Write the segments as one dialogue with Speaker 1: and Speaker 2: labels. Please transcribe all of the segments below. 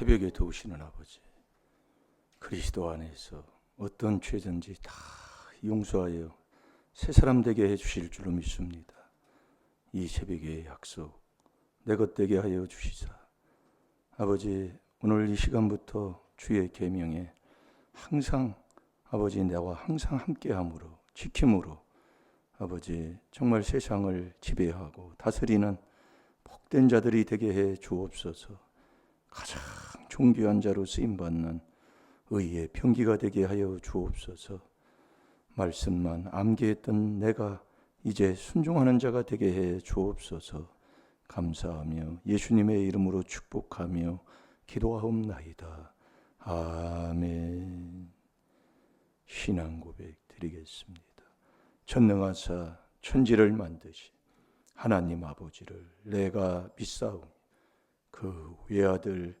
Speaker 1: 새벽에 도우시는 아버지, 그리스도 안에서 어떤 죄든지 다 용서하여 새 사람 되게 해주실 줄로 믿습니다. 이 새벽의 약속, 내 것 되게 하여 주시사. 아버지, 오늘 이 시간부터 주의 계명에 항상 아버지 내와 항상 함께함으로 지킴으로 아버지 정말 세상을 지배하고 다스리는 복된 자들이 되게 해 주옵소서. 가장 존귀한 자로 쓰임 받는 의의 평기가 되게 하여 주옵소서. 말씀만 암기했던 내가 이제 순종하는 자가 되게 해 주옵소서. 감사하며 예수님의 이름으로 축복하며 기도하옵나이다. 아멘. 신앙 고백 드리겠습니다. 전능하사 천지를 만드시 하나님 아버지를 내가 믿사오니 그 외아들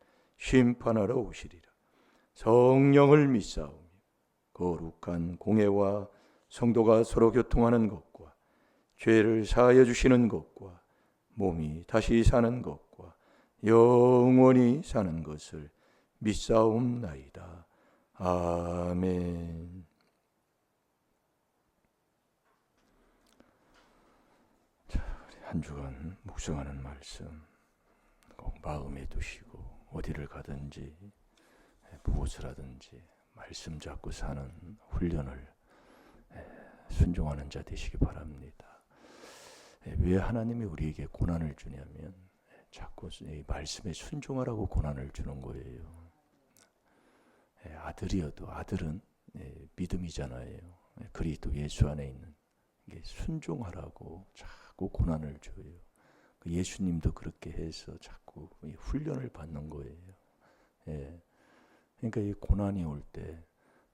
Speaker 1: 심판하러 오시리라. 성령을 믿사오며 거룩한 공회와 성도가 서로 교통하는 것과 죄를 사하여 주시는 것과 몸이 다시 사는 것과 영원히 사는 것을 믿사옵나이다. 아멘. 한 주간 묵상하는 말씀 꼭 마음에 두시고 어디를 가든지 무엇을 하든지 말씀 잡고 사는 훈련을 순종하는 자 되시기 바랍니다. 왜 하나님이 우리에게 고난을 주냐면 자꾸 이 말씀에 순종하라고 고난을 주는 거예요. 아들이어도 아들은 믿음이잖아요. 그리스도 예수 안에 있는 순종하라고 자꾸 고난을 줘요. 그 예수님도 그렇게 해서 자꾸 훈련을 받는 거예요. 예. 그러니까 이 고난이 올 때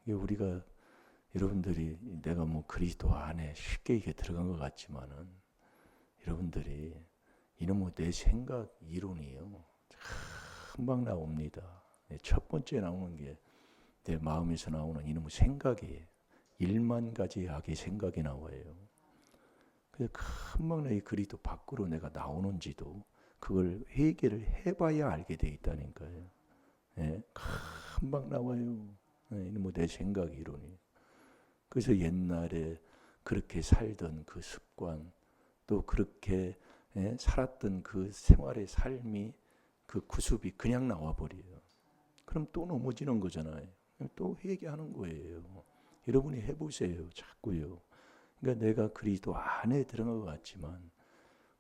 Speaker 1: 우리가 여러분들이 내가 뭐 그리스도 안에 쉽게 이게 들어간 것 같지만은 여러분들이 이놈의 내 생각 이론이요 금방 나옵니다. 예, 첫 번째 나오는 게 내 마음에서 나오는 이놈의 생각이에요. 일만 가지 악의 생각이 나와요. 그래서 내 그리스도 밖으로 내가 나오는지도 그걸 회개를 해봐야 알게 돼 있다니까요. 예, 금방 나와요. 예, 이놈의 내 생각 이론이. 그래서 옛날에 그렇게 살던 그 습관 또 그렇게 예, 살았던 그 생활의 삶이 그 구습이 그냥 나와 버려요. 그럼 또 넘어지는 거잖아요. 또 회개하는 거예요. 여러분이 해보세요. 자꾸요. 그러니까 내가 그리스도 안에 들어간 것 같지만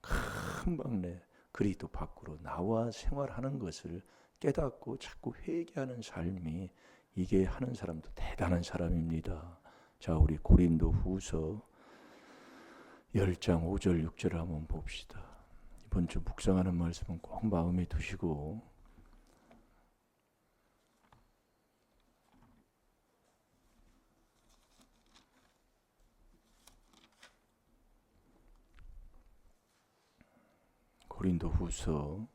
Speaker 1: 금방 내 그리스도 밖으로 나와 생활하는 것을 깨닫고 자꾸 회개하는 삶이 이게 하는 사람도 대단한 사람입니다. 자, 우리 고린도 후서 10장 5절 6절을 한번 봅시다. 이번 주 묵상하는 말씀은 꼭 마음에 두시고 고린도 후서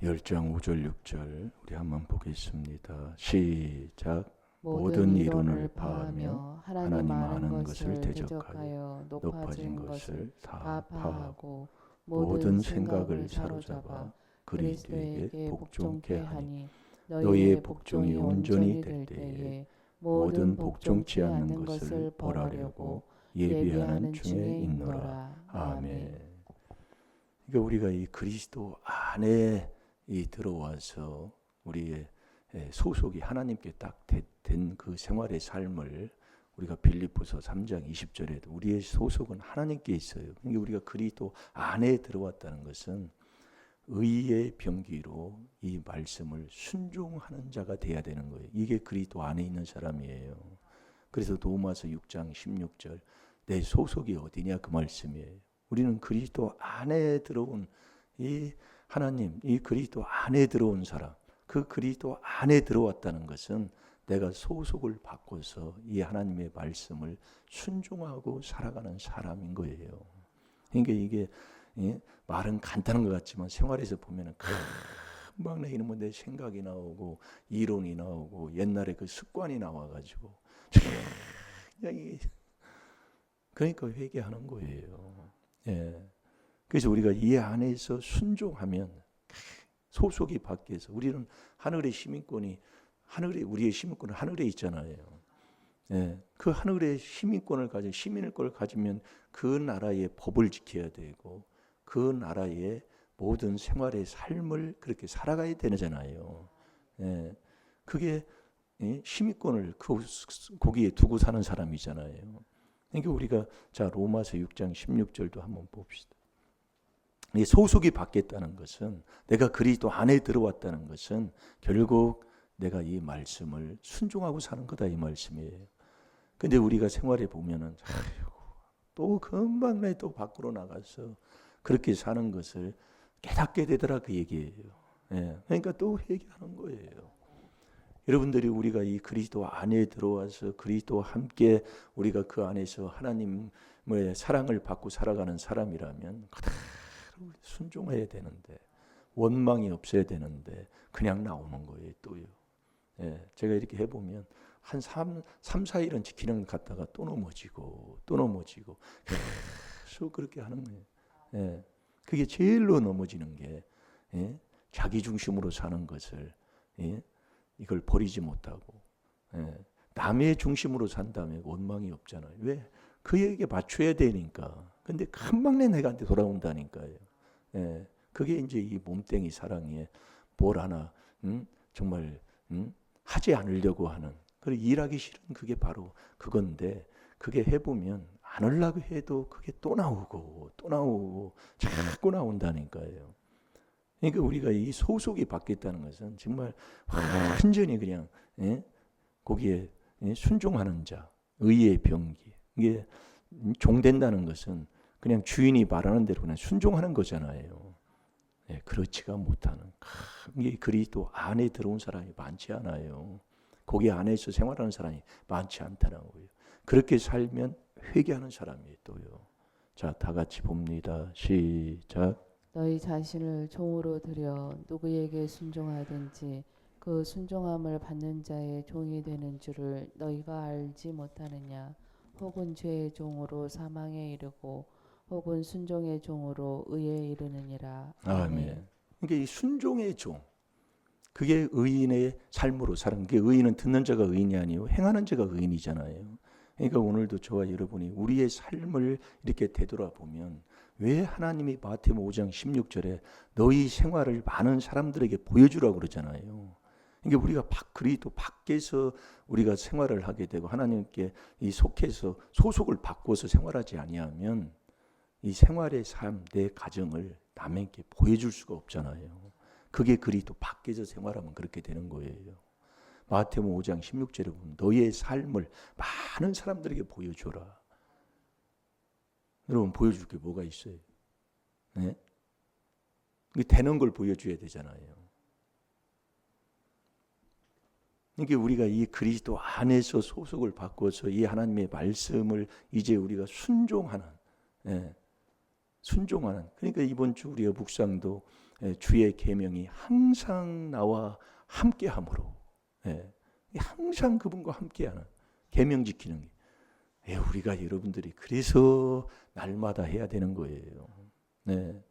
Speaker 1: 10장 5절 6절 우리 한번 보겠습니다. 시작 모든 이론을 파하며 하나님 아는 것을 대적하여 높아진 것을 다 파하고 모든 생각을 사로잡아 그리스도에게 복종케 하니 너희의 복종이 온전히 될 때에 모든 복종치 않는 것을 벌하려고 예비하는 중에 있노라. 아멘. 그러니까 우리가 이 그리스도 안에 이 들어와서 우리의 소속이 하나님께 딱 된 그 생활의 삶을 우리가 빌립보서 3장 20절에도 우리의 소속은 하나님께 있어요. 그러니까 우리가 그리스도 안에 들어왔다는 것은 의의 병기로 이 말씀을 순종하는 자가 돼야 되는 거예요. 이게 그리스도 안에 있는 사람이에요. 그래서 도마서 6장 16절 내 소속이 어디냐 그 말씀이에요. 우리는 그리스도 안에 들어온 이 하나님 이 그리스도 안에 들어온 사람 그 그리스도 안에 들어왔다는 것은 내가 소속을 바꿔서 이 하나님의 말씀을 순종하고 살아가는 사람인 거예요. 그러니까 이게 예, 말은 간단한 것 같지만 생활에서 보면은 금방 내 이놈은 내 생각이 나오고 이론이 나오고 옛날에 그 습관이 나와가지고 그냥 이 그러니까 회개하는 거예요. 예. 그래서 우리가 이 안에서 순종하면 소속이 바뀌어서 우리는 하늘의 시민권이 하늘에 우리의 시민권은 하늘에 있잖아요. 예. 그 하늘의 시민권을 가진 시민의 걸 가지면 그 나라의 법을 지켜야 되고 그 나라의 모든 생활의 삶을 그렇게 살아가야 되잖아요. 예. 그게 예? 시민권을 그 거기에 두고 사는 사람이잖아요. 그러니까 우리가 자 로마서 6장 16절도 한번 봅시다. 이 소속이 바뀌었다는 것은 내가 그리스도 안에 들어왔다는 것은 결국 내가 이 말씀을 순종하고 사는 거다 이 말씀이에요. 근데 우리가 생활에 보면은 아이고, 또 금방 내 또 밖으로 나가서 그렇게 사는 것을 깨닫게 되더라 그 얘기예요. 예. 그러니까 또 회개하는 거예요. 여러분들이 우리가 이 그리스도 안에 들어와서 그리스도와 함께 우리가 그 안에서 하나님의 사랑을 받고 살아가는 사람이라면 그대로 순종해야 되는데 원망이 없어야 되는데 그냥 나오는 거예요 또요. 예, 제가 이렇게 해보면 한 3, 3, 4일은 지키는 갔다가 또 넘어지고 또 넘어지고 계속 그렇게 하는 거예요. 예, 그게 제일로 넘어지는 게 예, 자기 중심으로 사는 것을 예, 이걸 버리지 못하고 예, 남의 중심으로 산다면 원망이 없잖아요. 왜? 그에게 맞춰야 되니까. 근데 금방내 내가한테 돌아온다니까요. 예, 그게 이제 이 몸땡이 사랑에 뭘 하나 음? 정말 음? 하지 않으려고 하는 그리고 일하기 싫은 그게 바로 그건데 그게 해보면 안 하려고 해도 그게 또 나오고 또 나오고 자꾸 나온다니까요. 그러니까 우리가 이 소속이 바뀌었다는 것은 정말 완전히 그냥 예? 거기에 예? 순종하는 자, 의의 병기. 이게 종된다는 것은 그냥 주인이 말하는 대로 그냥 순종하는 거잖아요. 예, 그렇지가 못하는 이게 그리스도 안에 들어온 사람이 많지 않아요. 거기 안에서 생활하는 사람이 많지 않다는 거예요. 그렇게 살면 회개하는 사람이 또요. 자, 다 같이 봅니다. 시작.
Speaker 2: 너희 자신을 종으로 들여 누구에게 순종하든지 그 순종함을 받는 자의 종이 되는 줄을 너희가 알지 못하느냐 혹은 죄의 종으로 사망에 이르고 혹은 순종의 종으로 의에 이르느니라
Speaker 1: 아멘. 그러니까 이 순종의 종 그게 의인의 삶으로 사는 게 의인은 듣는 자가 의인이 아니요 행하는 자가 의인이잖아요. 그러니까 오늘도 저와 여러분이 우리의 삶을 이렇게 되돌아보면 왜 하나님이 마태복음 5장 16절에 너희 생활을 많은 사람들에게 보여주라고 그러잖아요. 그러니까 우리가 밖 그리스도 밖에서 우리가 생활을 하게 되고 하나님께 이 속해서 소속을 바꿔서 생활하지 아니하면 이 생활의 삶, 내 가정을 남에게 보여줄 수가 없잖아요. 그게 그리스도 밖에서 생활하면 그렇게 되는 거예요. 마태복음 5장 16절에 보면 너의 삶을 많은 사람들에게 보여줘라. 여러분 보여줄 게 뭐가 있어요? 네? 되는 걸 보여줘야 되잖아요. 이게 우리가 이 그리스도 안에서 소속을 바꿔서 이 하나님의 말씀을 이제 우리가 순종하는, 예, 순종하는. 그러니까 이번 주 우리가 묵상도 예, 주의 계명이 항상 나와 함께함으로, 예, 항상 그분과 함께하는 계명 지키는 게. 예, 우리가 여러분들이 그래서 날마다 해야 되는 거예요. 네.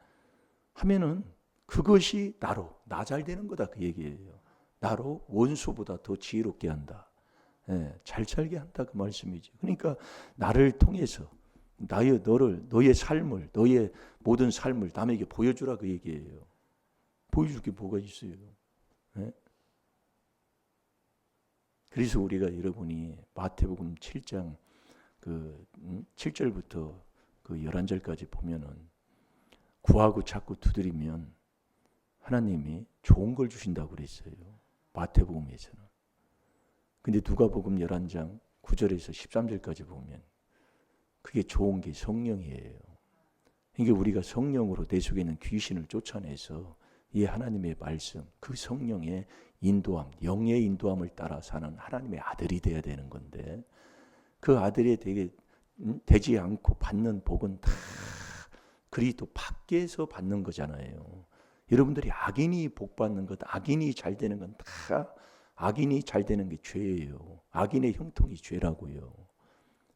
Speaker 1: 하면은 그것이 나로 나 잘 되는 거다 그 얘기예요. 나로 원수보다 더 지혜롭게 한다. 예, 잘 살게 한다 그 말씀이지. 그러니까 나를 통해서 나의 너를 너의 삶을 너의 모든 삶을 남에게 보여주라 그 얘기예요. 보여줄 게 뭐가 있어요? 예? 그래서 우리가 여러분이 마태복음 7장 그 7절부터 음, 그 11절까지 보면은 구하고 찾고 두드리면 하나님이 좋은 걸 주신다고 그랬어요. 마태복음에서는. 근데 누가복음 11장 9절에서 13절까지 보면 그게 좋은 게 성령이에요. 그러니까 우리가 성령으로 내 속에 있는 귀신을 쫓아내서 이 하나님의 말씀, 그 성령의 인도함, 영의 인도함을 따라 사는 하나님의 아들이 돼야 되는 건데 그 아들이 되게 음, 되지 않고 받는 복은 다 그리스도 밖에서 받는 거잖아요. 여러분들이 악인이 복 받는 것, 악인이 잘 되는 건 다 악인이 잘 되는 게 죄예요. 악인의 형통이 죄라고요.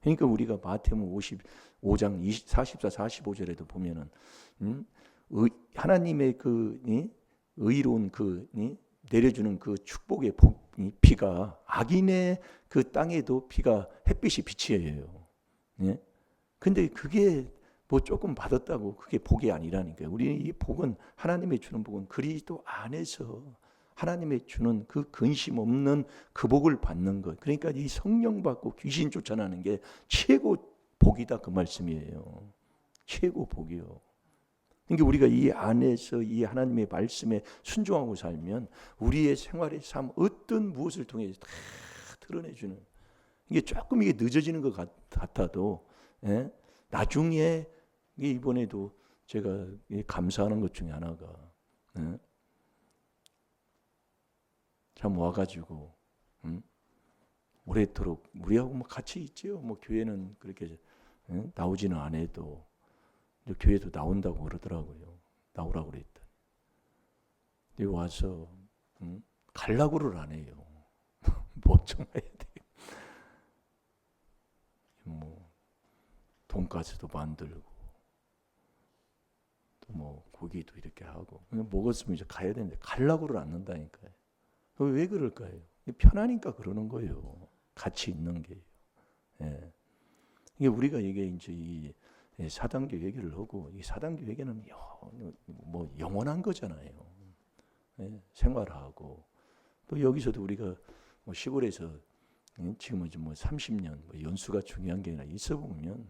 Speaker 1: 그러니까 우리가 마태복음 55장 20, 44, 45절에도 보면은 음? 의, 하나님의 그 이? 의로운 그 이? 내려주는 그 축복의 피가 악인의 그 땅에도 피가 햇빛이 빛이에요. 예? 근데 그게 뭐 조금 받았다고 그게 복이 아니라니까요. 우리 이 복은 하나님의 주는 복은 그리스도 안에서 하나님의 주는 그 근심 없는 그 복을 받는 것. 그러니까 이 성령 받고 귀신 쫓아나는 게 최고 복이다 그 말씀이에요. 최고 복이요. 그러니까 우리가 이 안에서 이 하나님의 말씀에 순종하고 살면 우리의 생활의 삶 어떤 무엇을 통해서 다 드러내주는 이게 조금 이게 늦어지는 것 같, 같아도 예? 나중에 이번에도 제가 이 감사하는 것 중에 하나가 예? 참 와가지고 음? 오래도록 우리하고 뭐 같이 있지요. 뭐 교회는 그렇게 예? 나오지는 않아도 교회도 나온다고 그러더라고요. 나오라고 그랬더니. 근데 와서 음? 갈라고를 안 해요. 뭐좀 해야 돼. 뭐 돈가스도 만들고 또 뭐 고기도 이렇게 하고 그냥 먹었으면 이제 가야 되는데 갈라고를 안 한다니까요. 왜 그럴까요? 편하니까 그러는 거예요. 같이 있는 게. 예. 이게 우리가 이게 이제 이 예, 사단교 회개를 하고 이 사단교 회개는 영, 뭐 영원한 거잖아요. 예, 생활하고 또 여기서도 우리가 뭐 시골에서 예, 지금은 좀뭐 30년 뭐 연수가 중요한 게 아니라 있어 보면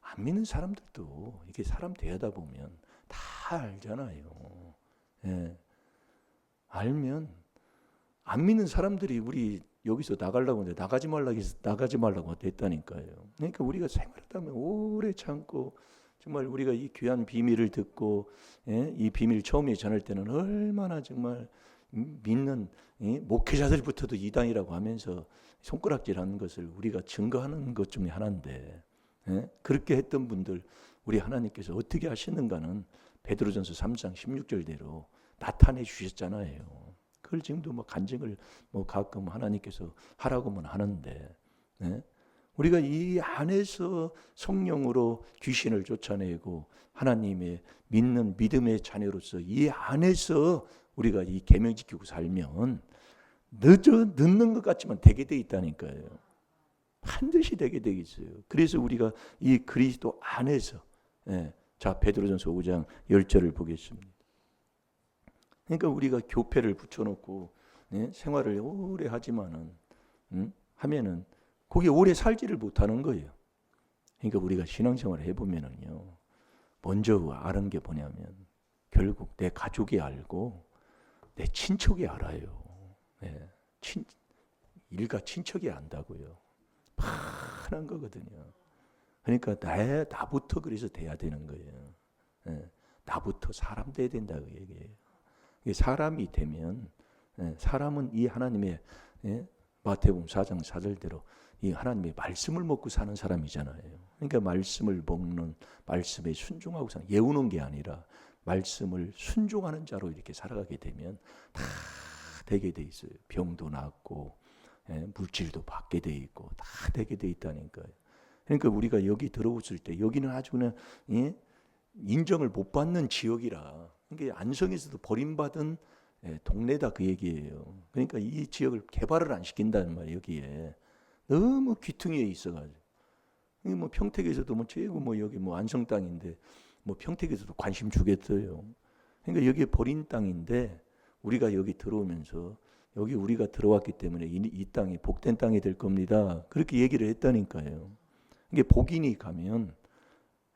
Speaker 1: 안 믿는 사람들도 이게 사람 대하다 보면 다 알잖아요. 예. 알면 안 믿는 사람들이 우리 여기서 나가려고 하는데 나가지 말라고 나가지 말라고 됐다니까요. 그러니까 우리가 생활하다 보면 오래 참고 정말 우리가 이 귀한 비밀을 듣고 예? 이 비밀 처음에 전할 때는 얼마나 정말 믿는 예? 목회자들부터도 이단이라고 하면서 손가락질하는 것을 우리가 증거하는 것 중에 하나인데 예? 그렇게 했던 분들 우리 하나님께서 어떻게 하시는가는 베드로전서 3장 16절대로 나타내 주셨잖아요. 그걸 지금도 뭐 간증을 뭐 가끔 하나님께서 하라고만 하는데 네? 우리가 이 안에서 성령으로 귀신을 쫓아내고 하나님의 믿는 믿음의 자녀로서 이 안에서 우리가 이 계명 지키고 살면 늦어 늦는 것 같지만 되게 돼 있다니까요. 반드시 되게 돼 있어요. 그래서 우리가 이 그리스도 안에서 예. 자 베드로전서 5장 10절을 보겠습니다. 그러니까 우리가 교패를 붙여놓고 예? 생활을 오래 하지만은 음? 하면은 거기 오래 살지를 못하는 거예요. 그러니까 우리가 신앙생활을 해보면은요, 먼저 아는 게 뭐냐면 결국 내 가족이 알고 내 친척이 알아요. 예. 친 일가 친척이 안다고요. 파란 거거든요. 그러니까 나 나부터 그래서 돼야 되는 거예요. 예. 나부터 사람 돼야 된다고 얘기해요. 사람이 되면 예, 사람은 이 하나님의 예, 마태복음 4장 4절대로 이 하나님의 말씀을 먹고 사는 사람이잖아요. 그러니까 말씀을 먹는 말씀에 순종하고 사는 예우는 게 아니라 말씀을 순종하는 자로 이렇게 살아가게 되면 다 되게 돼 있어요. 병도 낫고 예, 물질도 받게 돼 있고 다 되게 돼 있다니까요. 그러니까 우리가 여기 들어왔을 때 여기는 아주 그냥 인정을 못 받는 지역이라 그러니까 안성에서도 버림받은 예, 동네다 그 얘기예요. 그러니까 이 지역을 개발을 안 시킨다는 말이에요. 여기에 너무 귀퉁이에 있어가지고 뭐 평택에서도 뭐 최고 뭐 여기 뭐 안성 땅인데 뭐 평택에서도 관심 주겠어요. 그러니까 여기에 버린 땅인데 우리가 여기 들어오면서 여기 우리가 들어왔기 때문에 이, 이 땅이 복된 땅이 될 겁니다. 그렇게 얘기를 했다니까요. 이게 복인이 가면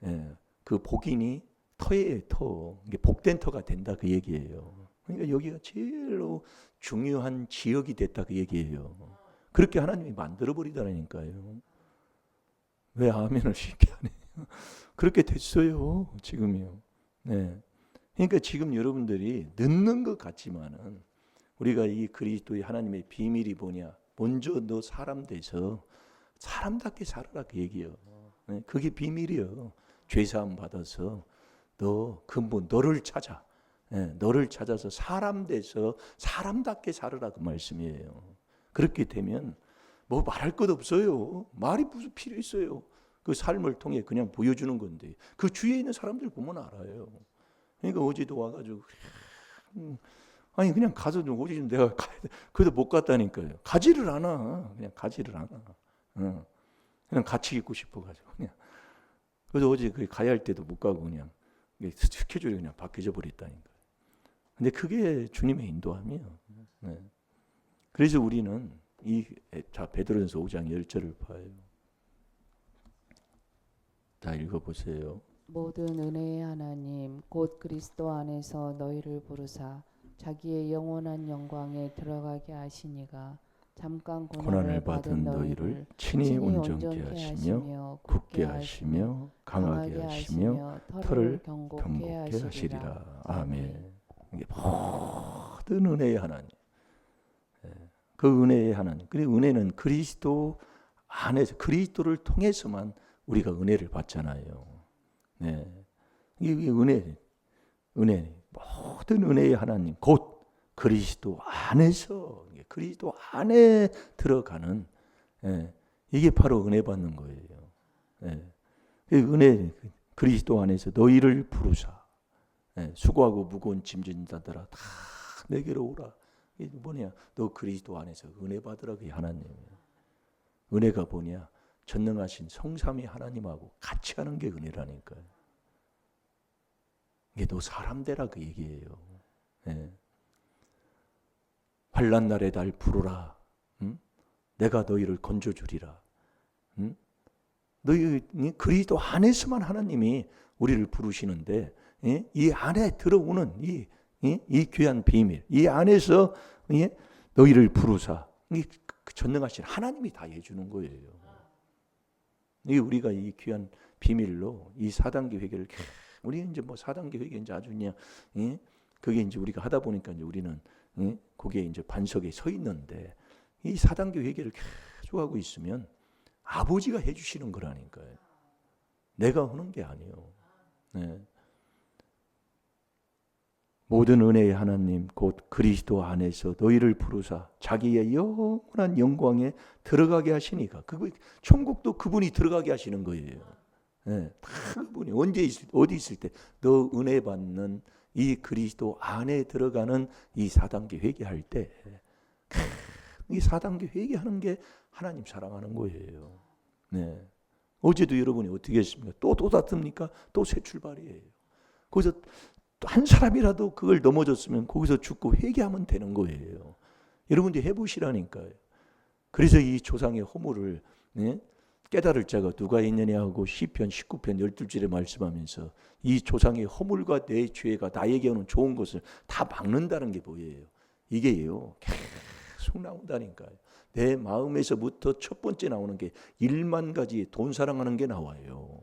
Speaker 1: 예, 그 복인이 터예요, 터. 이게 복된 터가 된다 그 얘기예요. 그러니까 여기가 제일로 중요한 지역이 됐다 그 얘기예요. 그렇게 하나님이 만들어 버리다니까요. 왜 아멘을 쉽게 안 해요? 그렇게 됐어요, 지금이요. 네. 그러니까 지금 여러분들이 늦는 것 같지만은 우리가 이 그리스도의 하나님의 비밀이 뭐냐? 먼저 너 사람 돼서 사람답게 살아라 그 얘기요. 네, 그게 비밀이요. 죄 사함 받아서 너 근본 너를 찾아. 예, 너를 찾아서 사람 돼서 사람답게 살아라 그 말씀이에요. 그렇게 되면 뭐 말할 것 없어요. 말이 무슨 필요 있어요. 그 삶을 통해 그냥 보여주는 건데 그 주위에 있는 사람들 보면 알아요. 그러니까 어제도 와가지고 음, 아니 그냥 가서 좀 어제 좀 내가 가야 돼. 그래도 못 갔다니까요. 가지를 않아. 그냥 가지를 않아. 어. 그냥 같이 있고 싶어가지고 그냥. 그래서 어제 그 가야 할 때도 못 가고 그냥 스케줄이 그냥 바뀌어 버렸다니까. 근데 그게 주님의 인도함이에요. 네. 그래서 우리는 이자 베드로전서 5장 10절을 봐요. 다 읽어 보세요.
Speaker 2: 모든 은혜의 하나님 곧 그리스도 안에서 너희를 부르사 자기의 영원한 영광에 들어가게 하시니가 잠깐 고난을, 받은 너희를
Speaker 1: 친히 온전케 하시며 굳게 하시며 강하게 하시며 털을
Speaker 2: 경고케 하시리라.
Speaker 1: 아멘. 이게 모든 은혜의 하나님. 예, 그 은혜의 하나님. 그 은혜는 그리스도 안에서 그리스도를 통해서만 우리가 은혜를 받잖아요. 네. 이게 은혜, 은혜, 모든 은혜의 하나님, 곧 그리스도 안에서 그리스도 안에 들어가는 예, 이게 바로 은혜 받는 거예요. 예. 그 은혜 그리스도 안에서 너희를 부르사 예, 수고하고 무거운 짐진 자들아 다 내게로 오라. 이게 뭐냐? 너 그리스도 안에서 은혜 받으라 그게 하나님이에요. 은혜가 뭐냐? 전능하신 성삼위 하나님하고 같이 하는 게 은혜라니까요. 이게 너 사람 되라 그 얘기예요. 예. 환란 날에 날 부르라. 응? 내가 너희를 건져주리라. 응? 너희 이 그리스도 안에서만 하나님이 우리를 부르시는데 예? 이 안에 들어오는 이, 이, 이 귀한 비밀, 이 안에서 예? 너희를 부르사 이그 전능하신 하나님이 다 해주는 거예요. 이 우리가 이 귀한 비밀로 이 4단계 회개를 우리 이제 뭐 4단계 회개 이제 아주 그냥 예? 그게 이제 우리가 하다 보니까 이제 우리는 예? 거기에 이제 반석에 서 있는데 이 4단계 회개를 계속 하고 있으면 아버지가 해 주시는 거라니까요. 내가 하는 게 아니에요. 네. 모든 은혜의 하나님 곧 그리스도 안에서 너희를 부르사 자기의 영원한 영광에 들어가게 하시니까 그 천국도 그분이 들어가게 하시는 거예요. 예, 다 그분이 언제 있을 어디 있을 때 너 은혜 받는 이 그리스도 안에 들어가는 이 4단계 회개할 때 이 4단계 회개하는 게 하나님 사랑하는 거예요. 네. 어제도 여러분이 어떻게 했습니까? 또 또 다툽니까? 또 새 출발이에요. 거기서 또한 사람이라도 그걸 넘어졌으면 거기서 죽고 회개하면 되는 거예요. 여러분들 해보시라니까요. 그래서 이 조상의 허물을 네? 깨달을 자가 누가 있느냐 하고 시편 19편 12절에 말씀하면서 이 조상의 허물과 내 죄가 나에게 오는 좋은 것을 다 막는다는 게 뭐예요? 이게요. 계속 나온다니까요. 내 마음에서부터 첫 번째 나오는 게 1만 가지 돈 사랑하는 게 나와요.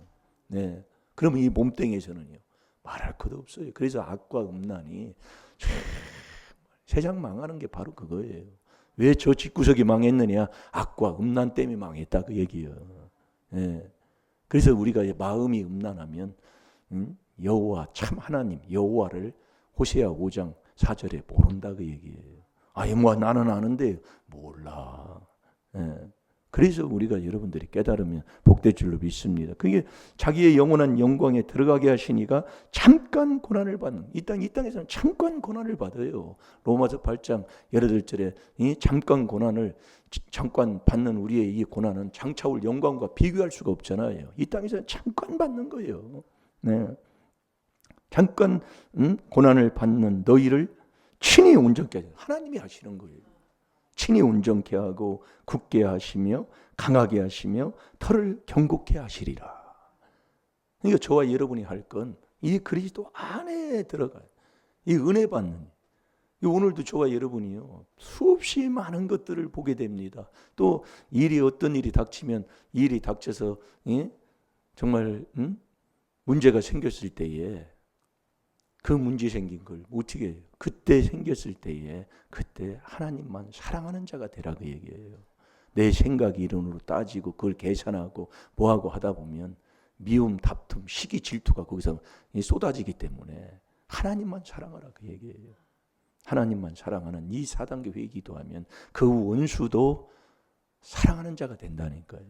Speaker 1: 네. 그러면 이 몸뚱이에서는요. 말할 것도 없어요. 그래서 악과 음란이 세상 망하는 게 바로 그거예요. 왜 저 집구석이 망했느냐? 악과 음란 때문에 망했다 그 얘기예요. 예. 그래서 우리가 마음이 음란하면 음? 여호와 참 하나님 여호와를 호세아 5장 4절에 모른다 그 얘기예요. 아이 뭐 나는 아는데 몰라. 예. 그래서 우리가 여러분들이 깨달으면 복될 줄로 믿습니다. 그게 자기의 영원한 영광에 들어가게 하시니가 잠깐 고난을 받는 이 땅 이 땅에서는 잠깐 고난을 받아요. 로마서 8장 18절에 이 잠깐 고난을 지- 잠깐 받는 우리의 이 고난은 장차 올 영광과 비교할 수가 없잖아요. 이 땅에서는 잠깐 받는 거예요. 네. 잠깐 음, 고난을 받는 너희를 친히 온전케 하나님이 하시는 거예요. 친히 온전케 하고 굳게 하시며 강하게 하시며 털을 경고케 하시리라. 그러니까 저와 여러분이 할 건 이 그리스도 안에 들어가요. 이 은혜 받는. 이 오늘도 저와 여러분이요 수없이 많은 것들을 보게 됩니다. 또 일이 어떤 일이 닥치면 일이 닥쳐서 예? 정말 음? 문제가 생겼을 때에 그 문제 생긴 걸 어떻게 해요? 그때 생겼을 때에 그때 하나님만 사랑하는 자가 되라 그 얘기예요. 내 생각 이론으로 따지고 그걸 계산하고 뭐하고 하다 보면 미움, 다툼, 시기, 질투가 거기서 쏟아지기 때문에 하나님만 사랑하라 그 얘기예요. 하나님만 사랑하는 이 4단계 회기도 하면 그 원수도 사랑하는 자가 된다니까요.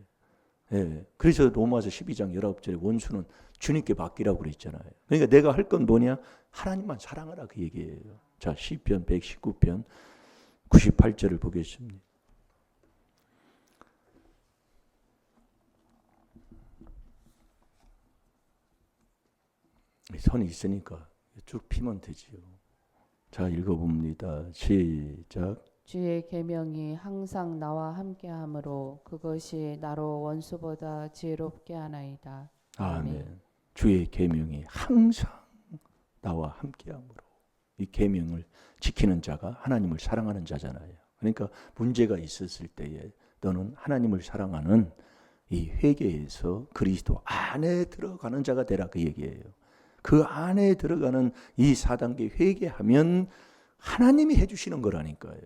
Speaker 1: 예. 그래서 로마서 12장 19절에 원수는 주님께 맡기라고 그랬잖아요. 그러니까 내가 할 건 뭐냐? 하나님만 사랑하라 그 얘기예요. 자, 시편 119편 98절을 보겠습니다. 선이 있으니까 쭉 피면 되지요. 자, 읽어봅니다. 시작.
Speaker 2: 주의 계명이 항상 나와 함께하므로 그것이 나로 원수보다 지혜롭게 하나이다.
Speaker 1: 아멘. 주의 계명이 항상 나와 함께함으로 이 계명을 지키는 자가 하나님을 사랑하는 자잖아요. 그러니까 문제가 있었을 때에 너는 하나님을 사랑하는 이 회개에서 그리스도 안에 들어가는 자가 되라 그 얘기예요. 그 안에 들어가는 이 4단계 회개하면 하나님이 해 주시는 거라니까요.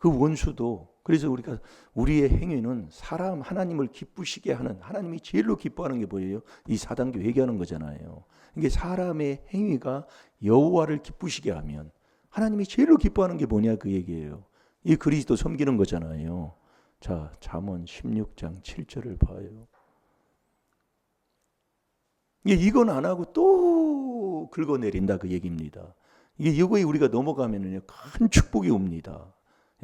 Speaker 1: 그 원수도 그래서 우리가 우리의 행위는 사람 하나님을 기쁘시게 하는 하나님이 제일로 기뻐하는 게 뭐예요? 이 4단계 회개하는 거잖아요. 이게 사람의 행위가 여호와를 기쁘시게 하면 하나님이 제일로 기뻐하는 게 뭐냐 그 얘기예요. 이 그리스도 섬기는 거잖아요. 자, 잠언 16장 7절을 봐요. 이게 이건 안 하고 또 긁어내린다 그 얘기입니다. 이게 이거에 우리가 넘어가면은요 큰 축복이 옵니다.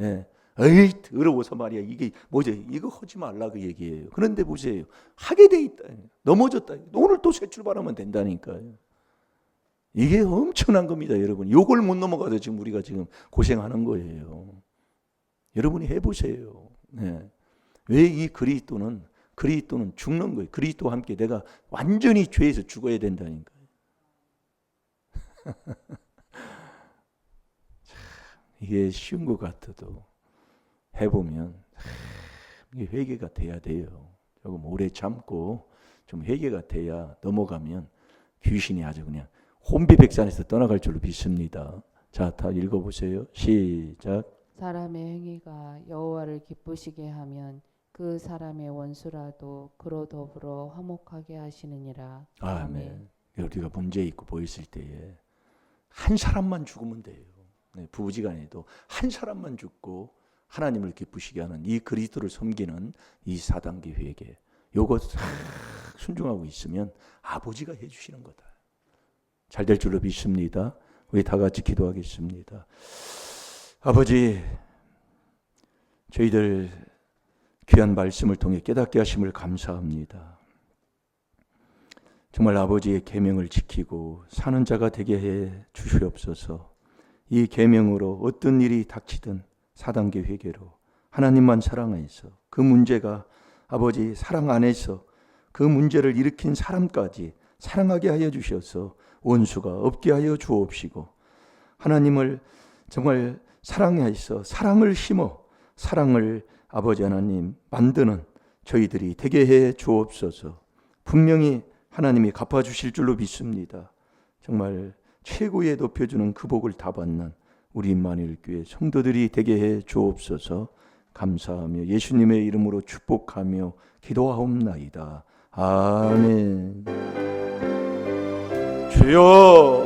Speaker 1: 예. 에이 더러워서 말이야 이게 뭐죠 이거 하지 말라 그 얘기예요. 그런데 보세요 하게 돼 있다 넘어졌다 오늘 또 새 출발하면 된다니까요. 이게 엄청난 겁니다, 여러분. 요걸 못 넘어가서 지금 우리가 지금 고생하는 거예요. 여러분이 해보세요. 네. 왜이 그리스도는 그리스도는 죽는 거예요. 그리스도와 함께 내가 완전히 죄에서 죽어야 된다니까요. 이게 쉬운 것 같아도 해보면 이게 회개가 돼야 돼요. 조금 오래 참고 좀 회개가 돼야 넘어가면 귀신이 아주 그냥 혼비백산에서 떠나갈 줄로 믿습니다. 자, 다 읽어보세요. 시작.
Speaker 2: 사람의 행위가 여호와를 기쁘시게 하면 그 사람의 원수라도 그로 더불어 화목하게 하시느니라.
Speaker 1: 아멘. 우리가 문제 있고 보였을 때에 한 사람만 죽으면 돼요. 네, 부부지간에도 한 사람만 죽고 하나님을 기쁘시게 하는 이 그리스도를 섬기는 이 4단계 회개. 요거 싹 순종하고 있으면 아버지가 해 주시는 거다. 잘 될 줄로 믿습니다. 우리 다 같이 기도하겠습니다. 아버지 저희들 귀한 말씀을 통해 깨닫게 하심을 감사합니다. 정말 아버지의 계명을 지키고 사는 자가 되게 해 주시옵소서. 이 계명으로 어떤 일이 닥치든 4단계 회개로 하나님만 사랑해서 그 문제가 아버지 사랑 안에서 그 문제를 일으킨 사람까지 사랑하게 하여 주셔서 원수가 없게 하여 주옵시고 하나님을 정말 사랑해서 사랑을 심어 사랑을 아버지 하나님 만드는 저희들이 되게 해 주옵소서. 분명히 하나님이 갚아 주실 줄로 믿습니다. 정말 최고의 높여주는 그 복을 다 받는 우리 만일교회 성도들이 되게 해 주옵소서. 감사하며 예수님의 이름으로 축복하며 기도하옵나이다. 아멘. 주여